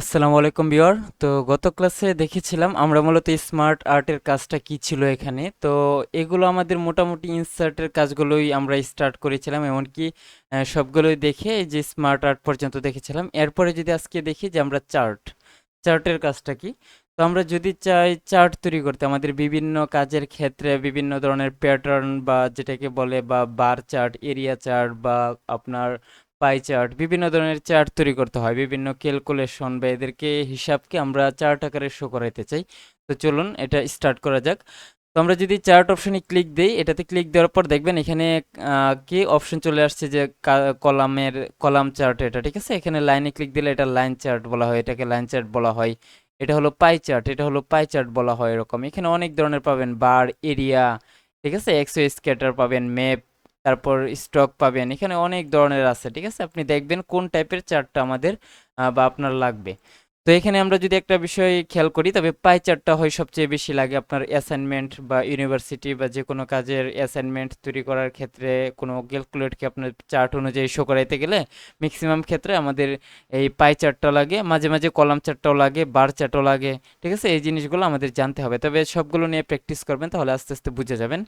আসসালামু আলাইকুম বিয়র তো গত ক্লাসে দেখেছিলাম আমরা মূলত স্মার্ট আর্টের কাজটা কি ছিল এখানে। তো এগুলো আমাদের মোটামুটি ইনসার্টের কাজগুলোই আমরা স্টার্ট করেছিলাম এমনকি সবগুলোই দেখে যে স্মার্ট আর্ট পর্যন্ত দেখেছিলাম। এরপরে যদি আজকে দেখি যে আমরা চার্ট, চার্টের কাজটা কি? তো আমরা যদি চাই চার্ট তৈরি করতে, আমাদের বিভিন্ন কাজের ক্ষেত্রে বিভিন্ন ধরনের প্যাটার্ন বা যেটাকে বলে বা বার চার্ট, এরিয়া চার্ট বা আপনার পাই চার্ট, বিভিন্ন ধরনের চার্ট তৈরি করতে হয়, বিভিন্ন ক্যালকুলেশন বা এদেরকে হিসাবকে আমরা চার্ট আকারে শো করাইতে চাই। তো চলুন এটা স্টার্ট করা যাক। তো আমরা যদি চার্ট অপশনে ক্লিক দিই, এটাতে ক্লিক দেওয়ার পর দেখবেন এখানে কি অপশন চলে আসছে যে কলামের, কলাম চার্ট এটা, ঠিক আছে? এখানে লাইনে ক্লিক দিলে এটা লাইন চার্ট বলা হয়, এটাকে লাইন চার্ট বলা হয়। এটা হলো পাই চার্ট এটা হলো পাই চার্ট বলা হয় এরকম। এখানে অনেক ধরনের পাবেন বার এরিয়া ঠিক আছে? এক্সো স্কেটার পাবেন ম্যাপ তারপর স্টক পাবেন। এখানে অনেক ধরনের আছে, ঠিক আছে? আপনি দেখবেন কোন টাইপের চার্টটা আমাদের বা আপনার লাগবে। তো এখানে আমরা যদি একটা বিষয় খেয়াল করি, তবে পাই চার্টটা হয় সবচেয়ে বেশি লাগে আপনার অ্যাসাইনমেন্ট বা ইউনিভার্সিটি বা যে কোনো কাজের অ্যাসাইনমেন্ট তৈরি করার ক্ষেত্রে। কোনো ক্যালকুলেটকে আপনার চার্ট অনুযায়ী শো করাইতে গেলে ম্যাক্সিমাম ক্ষেত্রে আমাদের এই পাই চার্টটা লাগে, মাঝে মাঝে কলাম চার্টটাও লাগে বার চার্টও লাগে, ঠিক আছে? এই জিনিসগুলো আমাদের জানতে হবে। তবে সবগুলো নিয়ে প্র্যাকটিস করবেন, তাহলে আস্তে আস্তে বুঝে যাবেন।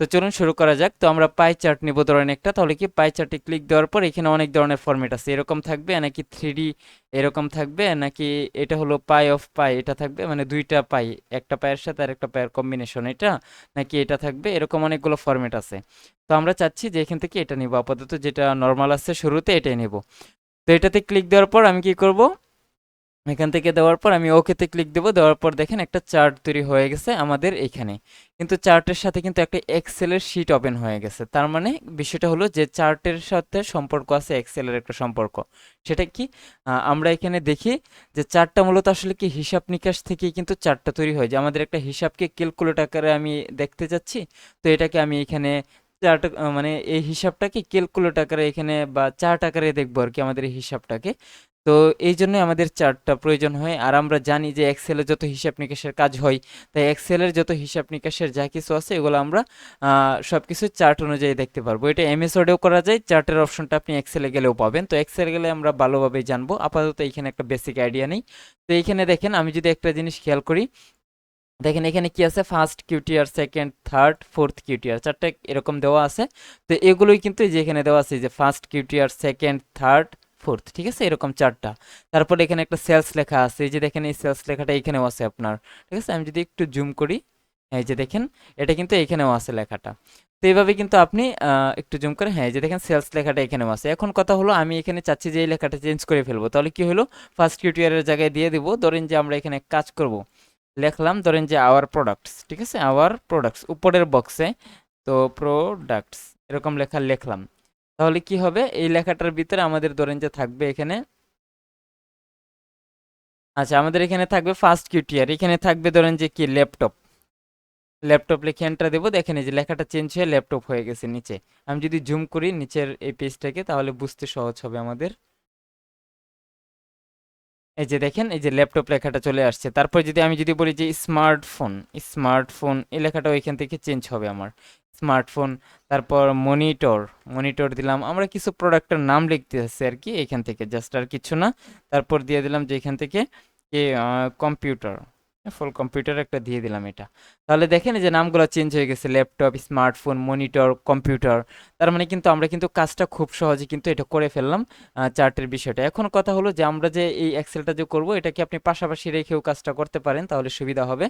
তো চলুন শুরু করা যাক। তো আমরা পাই চার্ট নিব ধরেন একটা, তাহলে কি পাই চার্টে ক্লিক দেওয়ার পর এখানে অনেক ধরনের ফরম্যাট আছে। এরকম থাকবে নাকি থ্রি এরকম থাকবে নাকি এটা হলো পাই অফ পাই? এটা থাকবে মানে দুইটা পাই, একটা পায়ের সাথে আর একটা পায়ের কম্বিনেশন এটা নাকি এটা থাকবে? এরকম অনেকগুলো ফর্মেট আছে। তো আমরা চাচ্ছি যে এখান থেকে এটা নিব, আপাতত যেটা নর্মাল আছে শুরুতে এটাই নিব। তো এটাতে ক্লিক দেওয়ার পর আমি কি করব? এখান থেকে দেওয়ার পর আমি ওকেতে ক্লিক দেবো। দেওয়ার পর দেখেন একটা চার্ট তৈরি হয়ে গেছে আমাদের এখানে। কিন্তু চার্টের সাথে কিন্তু একটা এক্সেলের শিট ওপেন হয়ে গেছে। তার মানে বিষয়টা হলো যে চার্টের সাথে সম্পর্ক আছে এক্সেলের একটা সম্পর্ক। সেটা কি? আমরা এখানে দেখি যে চার্টটা মূলত আসলে কি হিসাব নিকাশ থেকেই কিন্তু চার্টটা তৈরি হয়। যে আমাদের একটা হিসাবকে ক্যালকুলেট আকারে আমি দেখতে যাচ্ছি তো এটাকে আমি এখানে চার্ট মানে এই হিসাবটাকে ক্যালকুলেট আকারে এখানে বা চার্ট আকারে দেখব আর কি আমাদের এই হিসাবটাকে। তো এই জন্যই আমাদের চার্টটা প্রয়োজন হয়। আর আমরা জানি যে এক্সেলে যত হিসাব নিকাশের কাজ হয়, তাই এক্সেলের যত হিসাব নিকাশের যা কিছু আছে, এগুলো আমরা সব কিছু চার্ট অনুযায়ী দেখতে পারব। এটা এমএস ওয়ার্ডেও করা যায়, চার্টের অপশনটা আপনি এক্সেলে গেলেও পাবেন। তো এক্সেলে গেলে আমরা ভালোভাবে জানব। আপাতত এখানে একটা বেসিক আইডিয়া নেই। তো এইখানে দেখেন, আমি যদি একটা জিনিস খেয়াল করি, দেখেন এখানে কি আছে? First QTR second third fourth QTR চারটে এরকম দেওয়া আছে। তো এগুলোই কিন্তু যে এখানে দেওয়া আছে যে first QTR second third fourth ঠিক আছে? এরকম চারটা। তারপর এখানে একটা সেলস লেখা আছে। এই যে দেখেন, এই সেলস লেখাটা এখানেও আছে আপনার। ঠিক আছে? আমি যদি একটু জুম করি, এই যে দেখেন, এটা কিন্তু এখানেও আছে লেখাটা। তো এইভাবে কিন্তু আপনি একটু জুম করে হ্যাঁ যে দেখেন সেলস লেখাটা এখানেও আছে। এখন কথা হলো, আমি এখানে চাচ্ছি যে এই লেখাটা চেঞ্জ করে ফেলব। তাহলে কি হলো? ফার্স্ট কিউটিআরের জায়গায় দিয়ে দিব। ধরেন যে আমরা এখানে কাজ করব। লেখলাম, ধরেন যে আওয়ার প্রোডাক্টস ঠিক আছে? আওয়ার প্রোডাক্টস উপরের বক্সে তো প্রোডাক্টস এরকম লেখা, লিখলাম। তাহলে কি হবে? এই লেখাটার ভিতরে আমাদের ধরেন যে থাকবে এখানে আচ্ছা আমাদের এখানে থাকবে ফার্স্ট কিউটিয়ার এখানে থাকবে ধরেন যে কি? ল্যাপটপ। ল্যাপটপ লিখে এন্টার দেবো। দেখেন যে লেখাটা চেঞ্জ হয়ে ল্যাপটপ হয়ে গেছে নিচে। আমি যদি জুম করি, নিচের এই পেজটাকে তাহলে বুঝতে সহজ হবে আমাদের। এই যে দেখেন, এই যে ল্যাপটপ লেখাটা চলে আসছে। তারপর যদি আমি যদি বলি যে স্মার্টফোন স্মার্টফোন, এই লেখাটা ওইখান থেকে চেঞ্জ হবে আমার। স্মার্টফোন তারপর মনিটর মনিটর দিলাম। আমরা কিছু প্রোডাক্টের নাম লিখতে আসছি আর কি এখান থেকে জাস্ট আর কিছু না। তারপর দিয়ে দিলাম যে এখান থেকে কম্পিউটার ফুল কম্পিউটার একটা দিয়ে দিলাম এটা। তাহলে দেখেন যে নামগুলো চেঞ্জ হয়ে গেছে ল্যাপটপ স্মার্টফোন মনিটর কম্পিউটার তার মানে কিন্তু আমরা কিন্তু কাজটা খুব সহজে কিন্তু এটা করে ফেললাম চার্টের বিষয়টা। এখন কথা হলো যে আমরা যে এই এক্সেলটা যে করব, এটা কি আপনি পাশাপাশি রেখেও কাজটা করতে পারেন? তাহলে সুবিধা হবে।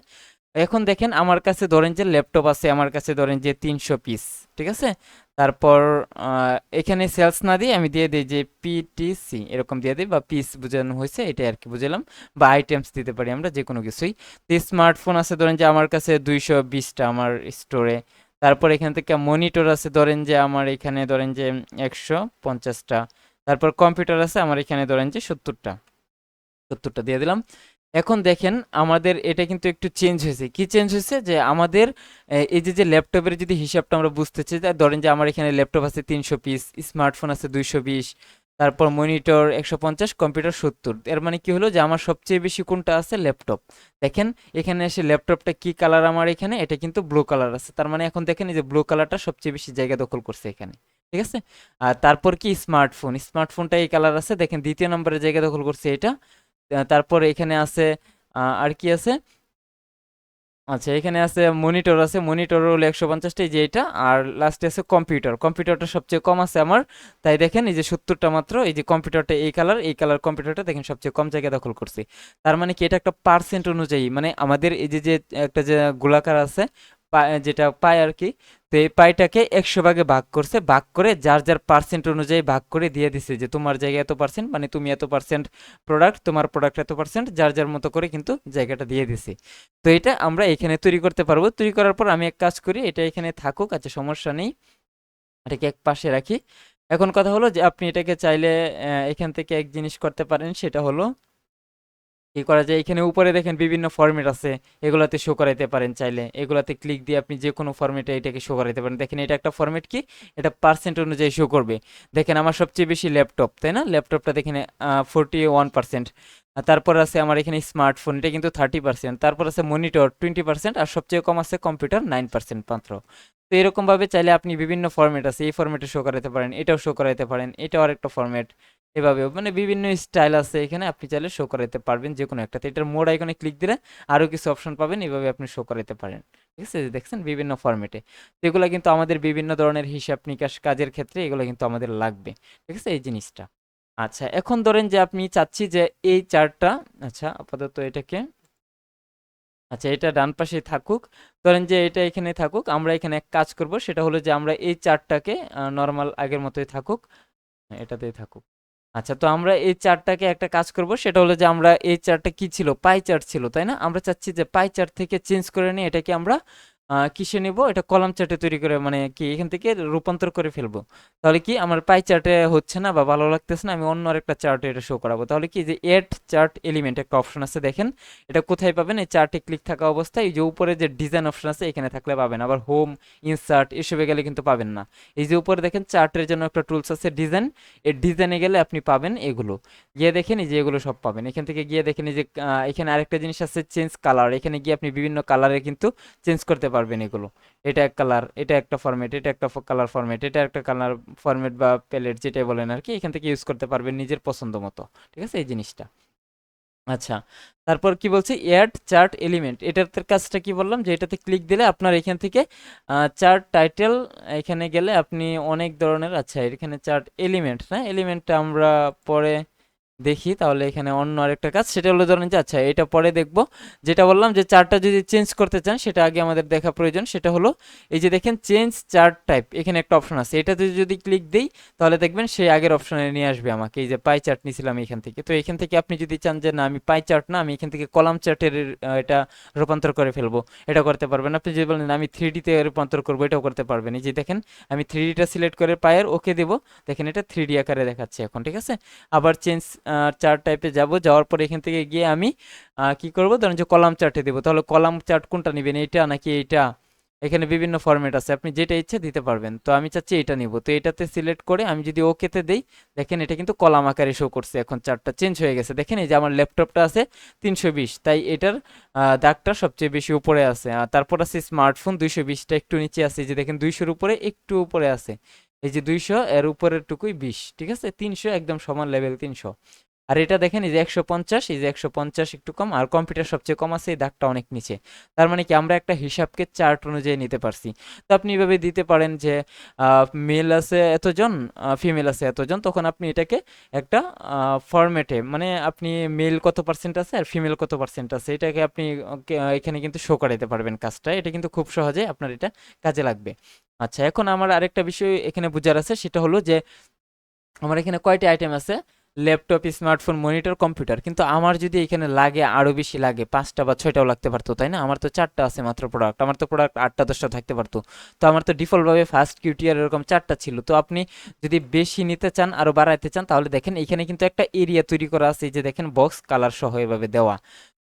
এখন দেখেন আমার কাছে ধরেন যে ল্যাপটপ আছে, আমার কাছে ধরেন যে তিনশো পিস ঠিক আছে? তারপর এখানে সেলস না দিয়ে আমি দিয়ে দিই যে পিটিসি এরকম দিয়ে দিই বা পিস বোঝানো হয়েছে, এটাই আর কি বুঝলাম। বা আইটেমস দিতে পারি আমরা যে কোনো কিছুই। তো স্মার্টফোন আছে ধরেন যে আমার কাছে দুইশো বিশটা আমার স্টোরে তারপর এখান থেকে মনিটর আছে ধরেন যে আমার এখানে ধরেন যে একশো পঞ্চাশটা। তারপর কম্পিউটার আছে আমার এখানে ধরেন যে সত্তরটা। সত্তরটা দিয়ে দিলাম। এখন দেখেন আমাদের এটা কিন্তু একটু চেঞ্জ হয়েছে। কি চেঞ্জ হয়েছে? যে আমাদের এই যে যে ল্যাপটপের যদি হিসাবটা আমরা বুঝতে চাই ধরেন যে আমার এখানে ল্যাপটপ আছে তিনশো পিস স্মার্টফোন আছে দুইশো বিশ, তারপর মনিটর একশো পঞ্চাশ কম্পিউটার সত্তর। এর মানে কি হলো? যে আমার সবচেয়ে বেশি কোনটা আছে? ল্যাপটপ দেখেন, এখানে এসে ল্যাপটপটা কি কালার আমার এখানে? এটা কিন্তু ব্লু কালার আছে। তার মানে এখন দেখেন এই যে ব্লু কালারটা সবচেয়ে বেশি জায়গা দখল করছে এখানে। ঠিক আছে? আর তারপর কি? স্মার্টফোন স্মার্টফোনটা এই কালার আছে। দেখেন দ্বিতীয় নম্বরের জায়গা দখল করছে এটা। তারপর এখানে আছে আর কি আছে? আচ্ছা এখানে আছে মনিটর আছে, মনিটর হলো একশো পঞ্চাশটা এই যে এটা, আর লাস্টে আছে কম্পিউটার। কম্পিউটারটা সবচেয়ে কম আছে আমার। তাই দেখেন, এই যে সত্তরটা মাত্র, এই যে কম্পিউটারটা এই কালার এই কালার কম্পিউটারটা দেখেন সবচেয়ে কম জায়গা দখল করছি। তার মানে কি এটা একটা পার্সেন্ট অনুযায়ী মানে আমাদের এই যে যে একটা যে গোলাকার আছে যেটা পায় আর কি। তো এই পাইটাকে একশো ভাগে ভাগ করছে। ভাগ করে যার যার পার্সেন্ট অনুযায়ী ভাগ করে দিয়ে দিছে যে, তোমার জায়গায় এত পার্সেন্ট মানে তুমি এত পার্সেন্ট প্রোডাক্ট তোমার প্রোডাক্ট এত পার্সেন্ট যার যার মতো করে কিন্তু জায়গাটা দিয়ে দিছি। তো এটা আমরা এখানে তৈরি করতে পারব। তৈরি করার পর আমি এক কাজ করি, এটা এখানে থাকুক আচ্ছা সমস্যা নেই। এটাকে এক পাশে রাখি। এখন কথা হলো যে, আপনি এটাকে চাইলে এখান থেকে এক জিনিস করতে পারেন, সেটা হলো কি করা যায়? এখানে উপরে দেখেন বিভিন্ন ফরম্যাট আছে। এগুলাতে শো করাইতে পারেন চাইলে। এগুলাতে ক্লিক দিয়ে আপনি যে কোনো ফরম্যাটে এটাকে শো করাইতে পারেন। দেখেন এটা একটা ফরম্যাট কি? এটা পার্সেন্ট অনুযায়ী শো করবে। দেখেন আমার সবচেয়ে বেশি ল্যাপটপ তাই না? ল্যাপটপটা দেখেন ফোরটি ওয়ান পার্সেন্ট তারপর আছে আমার এখানে স্মার্টফোন এটা কিন্তু থার্টি পার্সেন্ট তারপর আছে মনিটর টোয়েন্টি পার্সেন্ট আর সবচেয়ে কম আছে কম্পিউটার নাইন পার্সেন্ট মাত্র। তো এরকমভাবে চাইলে আপনি বিভিন্ন ফরম্যাট আছে, এই ফর্মেটে শো করাতে পারেন, এটাও শো করাতে পারেন, এটাও আরেকটা ফরম্যাট এভাবে মানে বিভিন্ন স্টাইল আছে এখানে আপনি চাইলে শো করাতে পারবেন যে কোনো একটাতে। এটার মোড আইকনে ক্লিক দিলে আরও কিছু অপশন পাবেন এভাবে আপনি শো করাতে পারেন। ঠিক আছে? দেখছেন? বিভিন্ন ফরম্যাটে তো এগুলো কিন্তু আমাদের বিভিন্ন ধরনের হিসাব নিকাশ কাজের ক্ষেত্রে এগুলো কিন্তু আমাদের লাগবে। ঠিক আছে? এই জিনিসটা। আচ্ছা এখন ধরেন যে আপনি চাচ্ছি যে এই চার্টটা আচ্ছা আপাতত এটাকে আচ্ছা এটা ডান পাশে থাকুক। ধরেন যে এটা এখানে থাকুক আমরা এখানে এক কাজ করব সেটা হলো যে আমরা এই চার্টটাকে নর্মাল আগের মতোই থাকুক। হ্যাঁ, এটাতেই থাকুক। আচ্ছা তো আমরা এই চারটাকে একটা কাজ করব, সেটা হলো যে আমরা এই চারটা কি ছিল? পাই চার্ট ছিল, তাই না? আমরা চাচ্ছি যে পাই চার্ট থেকে চেঞ্জ করে নিয়ে এটাকে আমরা কিসে নিব? এটা কলাম চার্টে তৈরি করে মানে কি এখান থেকে রূপান্তর করে ফেলব। তাহলে কি আমার পাই চার্টে হচ্ছে না বা ভালো লাগতেছে না, আমি অন্য আরেকটা চার্টে এটা শো করাবো। তাহলে কি যে এড চার্ট এলিমেন্ট একটা অপশন আছে দেখেন, এটা কোথায় পাবেন? এই চার্টে ক্লিক থাকা অবস্থায় এই যে উপরে যে ডিজাইন অপশন আছে এখানে থাকলে পাবেন। আবার হোম ইনসার্ট এসবে গেলে কিন্তু পাবেন না। এই যে উপরে দেখেন চার্টের জন্য একটা টুলস আছে ডিজাইন এই ডিজাইনে গেলে আপনি পাবেন এগুলো। গিয়ে দেখেন এই যে এগুলো সব পাবেন। এখান থেকে গিয়ে দেখেন এই যে এখানে আরেকটা জিনিস আছে চেঞ্জ কালার এখানে গিয়ে আপনি বিভিন্ন কালারে কিন্তু চেঞ্জ করতে পারবেন এগুলো। এটা এক কালার এটা একটা ফরম্যাট এটা একটা কালার ফরম্যাট এটা একটা কালার ফরম্যাট বা প্যালেট যেটাই বলেন আর কি, এখান থেকে ইউজ করতে পারবেন নিজের পছন্দ মতো। ঠিক আছে? এই জিনিসটা। আচ্ছা তারপর কি বলছি? অ্যাড চার্ট এলিমেন্ট এটার কাজটা কি বললাম? যে এটাতে ক্লিক দিলে আপনার এখান থেকে চার্ট টাইটেল এখানে গেলে আপনি অনেক ধরনের আচ্ছা এখানে চার্ট এলিমেন্ট হ্যাঁ? এলিমেন্টটা আমরা পরে দেখি, তাহলে এখানে অন্য আরেকটা কাজ, সেটা হলো ধরেন যে আচ্ছা এটা পরে দেখব। যেটা বললাম যে চার্টটা যদি চেঞ্জ করতে চান, সেটা আগে আমাদের দেখা প্রয়োজন। সেটা হলো, এই যে দেখেন চেঞ্জ চার্ট টাইপ এখানে একটা অপশন আছে। এটাতে যদি ক্লিক দিই, তাহলে দেখবেন সেই আগের অপশনে নিয়ে আসবে আমাকে। এই যে পাই চার্ট নিয়েছিলাম এখান থেকে। তো এখান থেকে আপনি যদি চান যে, না, আমি পাই চার্ট না, আমি এখান থেকে কলাম চার্টের এটা রূপান্তর করে ফেলব। এটা করতে পারবেন। আপনি যদি বলেন, আমি থ্রি ডিতে রূপান্তর করব, এটাও করতে পারবেন। এই যে দেখেন, আমি থ্রি ডিটা সিলেক্ট করে পায়ের ওকে দেবো। দেখেন, এটা থ্রি ডি আকারে দেখাচ্ছে এখন, ঠিক আছে? আবার চেঞ্জ চার্ট টাইপে যাব। যাওয়ার পরে এখান থেকে গিয়ে আমি কি করব? ধরেন যে কলাম চার্টে দেবো। তাহলে কলাম চার্ট কোনটা নেবেন? এইটা নাকি এইটা? এখানে বিভিন্ন ফরম্যাট আছে। আপনি যেটা ইচ্ছে দিতে পারবেন। তো আমি চাচ্ছি এটা নিব। তো এটাতে সিলেক্ট করে আমি যদি ওকেতে দেই, দেখেন এটা কিন্তু কলাম আকারে শো করছে। এখন চার্টটা চেঞ্জ হয়ে গেছে। দেখেন এই যে আমার ল্যাপটপটা আছে তিনশো বিশ। তাই এটার দাগটা সবচেয়ে বেশি উপরে আছে। তারপর আছে স্মার্টফোন দুইশো বিশটা একটু নিচে আছে। যে দেখেন দুইশোর উপরে একটু উপরে আছে। এই যে দুইশো, এর উপরের টুকুই বিশ, ঠিক আছে? তিনশো একদম সমান লেভেল তিনশো। আর এটা দেখেন এই যে একশো পঞ্চাশ, এই যে একশো পঞ্চাশ একটু কম, আর কম্পিউটার সবচেয়ে কম আছে, এই দাগটা অনেক নিচে। তার মানে কি আমরা একটা হিসাবকে চার্ট অনুযায়ী নিতে পারছি। তো আপনি এভাবে দিতে পারেন যে মেল আছে এতজন ফিমেল আছে এতজন, তখন আপনি এটাকে একটা ফরম্যাটে মানে আপনি মেল কত পার্সেন্ট আছে আর ফিমেল কত পার্সেন্ট আছে, এটাকে আপনি এখানে কিন্তু শো করাতে পারবেন কাজটা। এটা কিন্তু খুব সহজে আপনার এটা কাজে লাগবে। আচ্ছা এখন আমার আরেকটা বিষয় এখানে বোঝার আছে, সেটা হলো যে আমার এখানে কয়টি আইটেম আছে? ল্যাপটপ, স্মার্টফোন মনিটর কম্পিউটার কিন্তু আমার যদি এখানে লাগে আরও বেশি লাগে, পাঁচটা বা ছয়টাও লাগতে পারতো, তাই না? আমার তো চারটা আছে মাত্র প্রোডাক্ট আমার তো প্রোডাক্ট আটটা, দশটা থাকতে পারতো। তো আমার তো ডিফল্টভাবে ফার্স্ট কিউটিআর এরকম চারটা ছিল। তো আপনি যদি বেশি নিতে চান আরও বাড়াইতে চান, তাহলে দেখেন এখানে কিন্তু একটা এরিয়া তৈরি করা আছে যে দেখেন বক্স কালার সহ এভাবে দেওয়া।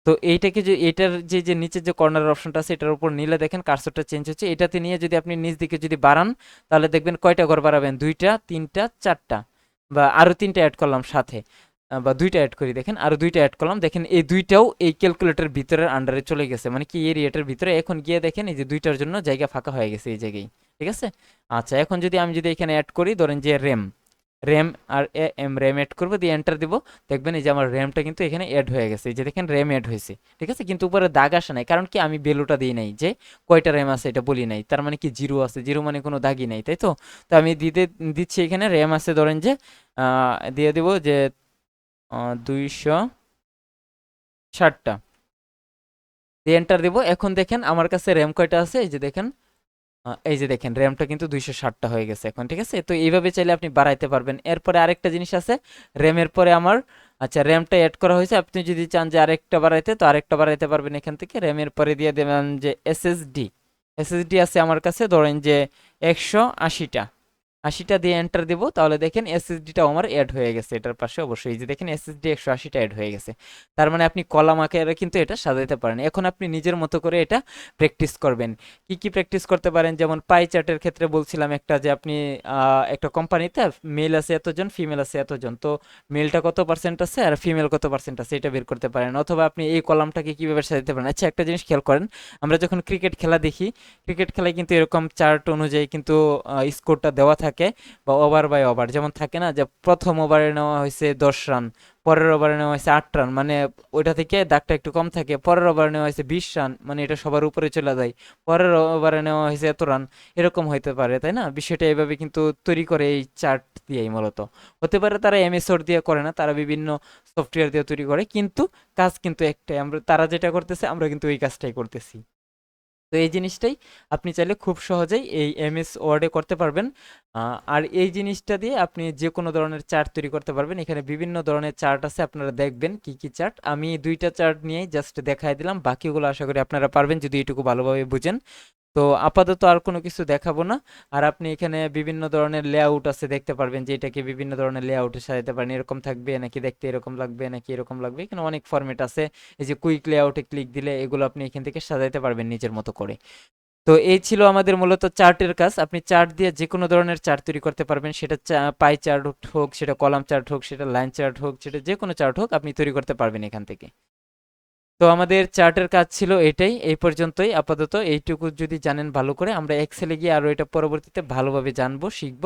তো এইটাকে যে, এটার যে যে নিচের যে কর্নারের অপশনটা আছে, এটার উপর নিলে দেখেন কার্সরটা চেঞ্জ হচ্ছে। এটাতে নিয়ে যদি আপনি নিচ দিকে যদি বাড়ান, তাহলে দেখবেন কয়টা ঘর বাড়াবেন? দুইটা, তিনটা, চারটা বা আরও তিনটা অ্যাড করলাম সাথে বা দুইটা অ্যাড করি। দেখেন আরও দুইটা অ্যাড করলাম। দেখেন এই দুইটাও এই ক্যালকুলেটর ভিতরের আন্ডারে চলে গেছে। মানে কি এরিয়াটার ভিতরে? এখন গিয়ে দেখেন এই যে দুইটার জন্য জায়গা ফাঁকা হয়ে গেছে এই জায়গায়। ঠিক আছে? আচ্ছা এখন যদি আমি যদি এখানে অ্যাড করি, ধরেন যে র্যাম র্যাম আর এম র্যাম অ্যাড করব, দিয়ে এন্টার দিব। দেখবেন এই যে আমার র্যামটা কিন্তু এখানে অ্যাড হয়ে গেছে। যে দেখেন র্যাম অ্যাড হয়েছে, ঠিক আছে? কিন্তু উপরে দাগ আসে নাই। কারণ কি? আমি বেলুটা দিই নাই যে কয়টা র্যাম আছে এটা বলি নাই। তার মানে কি? জিরো আছে। জিরো মানে কোনো দাগই নাই, তাই তো? তো আমি দিতে, দিচ্ছি এখানে র্যাম আছে ধরেন যে দিয়ে দিব যে দুইশো ষাটটা। দিয়ে এন্টার দিব। এখন দেখেন আমার কাছে র্যাম কয়টা আছে? এই যে দেখেন এই যে দেখেন র্যামটা কিন্তু দুইশো ষাটটা হয়ে গেছে এখন, ঠিক আছে? তো এইভাবে চাইলে আপনি বাড়াইতে পারবেন। এরপরে আরেকটা জিনিস আছে র্যামের পরে আমার আচ্ছা র্যামটা অ্যাড করা হয়েছে। আপনি যদি চান যে আরেকটা বাড়াইতে, তো আরেকটা বাড়াইতে পারবেন এখান থেকে। র্যামের পরে দিয়ে দেবেন যে এসএসডি এসএসডি আছে আমার কাছে, ধরেন যে একশো আশিটা। আশিটা দিয়ে এন্টার দিব, তাহলে দেখেন এসএসডিটা আমার অ্যাড হয়ে গেছে, এটার পাশে অবশ্যই। যে দেখেন এসএসডি একশো আশিটা অ্যাড হয়ে গেছে। তার মানে আপনি কলাম আকারে কিন্তু এটা সাজাইতে পারেন। এখন আপনি নিজের মতো করে এটা প্র্যাকটিস করবেন। কি কি প্র্যাকটিস করতে পারেন? যেমন পাই চার্টের ক্ষেত্রে বলছিলাম একটা যে আপনি একটা কোম্পানিতে মেল আছে এতজন ফিমেল আছে এতজন। তো মেলটা কত পার্সেন্ট আছে আর ফিমেল কত পার্সেন্ট আছে এটা বের করতে পারেন। অথবা আপনি এই কলামটাকে কীভাবে সাজাতে পারেন? আচ্ছা একটা জিনিস খেয়াল করেন। আমরা যখন ক্রিকেট খেলা দেখি ক্রিকেট খেলায় কিন্তু এরকম চার্ট অনুযায়ী কিন্তু স্কোরটা দেওয়া থাকে। বা ওভার বাই ওভার যেমন থাকে না যে প্রথম ওভারে নেওয়া হয়েছে দশ রান পরের ওভারে নেওয়া হয়েছে আট রান মানে ওইটা থেকে দাগটা একটু কম থাকে। পরের ওভারে নেওয়া হয়েছে বিশ রান মানে এটা সবার উপরে চলে যায়। পরের ওভারে নেওয়া হয়েছে এত রান এরকম হইতে পারে, তাই না? বিষয়টা এভাবে কিন্তু তৈরি করে এই চার্ট দিয়েই মূলত। হতে পারে তারা এমএসওর দিয়ে করে না, তারা বিভিন্ন সফটওয়্যার দিয়ে তৈরি করে, কিন্তু কাজ কিন্তু একটাই। আমরা, তারা যেটা করতেছে, আমরা কিন্তু ওই কাজটাই করতেছি। তো এই জিনিসটাই আপনি চাইলে খুব সহজেই এই এমএস ওয়ার্ডে করতে পারবেন। আর এই জিনিসটা দিয়ে আপনি যে কোনো ধরনের চার্ট তৈরি করতে পারবেন। এখানে বিভিন্ন ধরনের চার্ট আছে, আপনারা দেখবেন কি কি চার্ট। আমি দুইটা চার্ট নিয়েই জাস্ট দেখাই দিলাম, বাকিগুলো আশা করি আপনারা পারবেন যদি এটুকু ভালোভাবে বুঝেন। তো আপাতত আর কোনো কিছু দেখাবো না। আর আপনি এখানে বিভিন্ন ধরনের লেআউট আছে, দেখতে পারবেন যে এটাকে বিভিন্ন ধরনের লেআউটে সাজাতে পারেন। এরকম থাকবে, নাকি দেখতে এরকম লাগবে, নাকি এরকম লাগবে। এখানে অনেক ফরম্যাট আছে। এই যে কুইক লেআউটে ক্লিক দিলে এগুলো আপনি এখান থেকে সাজাতে পারবেন নিজের মতো করে। তো এই ছিল আমাদের মূলত চার্টের কাজ। আপনি চার্ট দিয়ে যে কোনো ধরনের চার্ট তৈরি করতে পারবেন। সেটা পাই চার্ট হোক, সেটা কলাম চার্ট হোক, সেটা লাইন চার্ট হোক, সেটা যে কোনো চার্ট হোক, আপনি তৈরি করতে পারবেন এখান থেকে। তো আমাদের চার্টের কাজ ছিল এটাই, এই পর্যন্তই। আপাতত এইটুকু যদি জানেন ভালো করে, আমরা এক্সেলে গিয়ে আরও এটা পরবর্তীতে ভালোভাবে জানব, শিখব।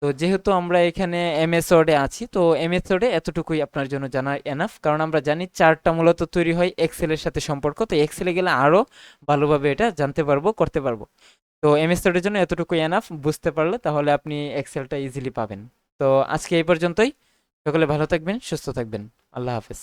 তো যেহেতু আমরা এখানে এমএস ওয়ার্ডে আছি, তো এমএস ওয়ার্ডে এতটুকুই আপনার জন্য জানা এনাফ কারণ আমরা জানি চার্টটা মূলত তৈরি হয় এক্সেলের সাথে সম্পর্ক, তো এক্সেলে গেলে আরও ভালোভাবে এটা জানতে পারব, করতে পারব। তো এমএস ওয়ার্ডের জন্য এতটুকুই এনাফ বুঝতে পারলে তাহলে আপনি এক্সেলটা ইজিলি পাবেন। তো আজকে এই পর্যন্তই। সকলে ভালো থাকবেন, সুস্থ থাকবেন। আল্লাহ হাফেজ।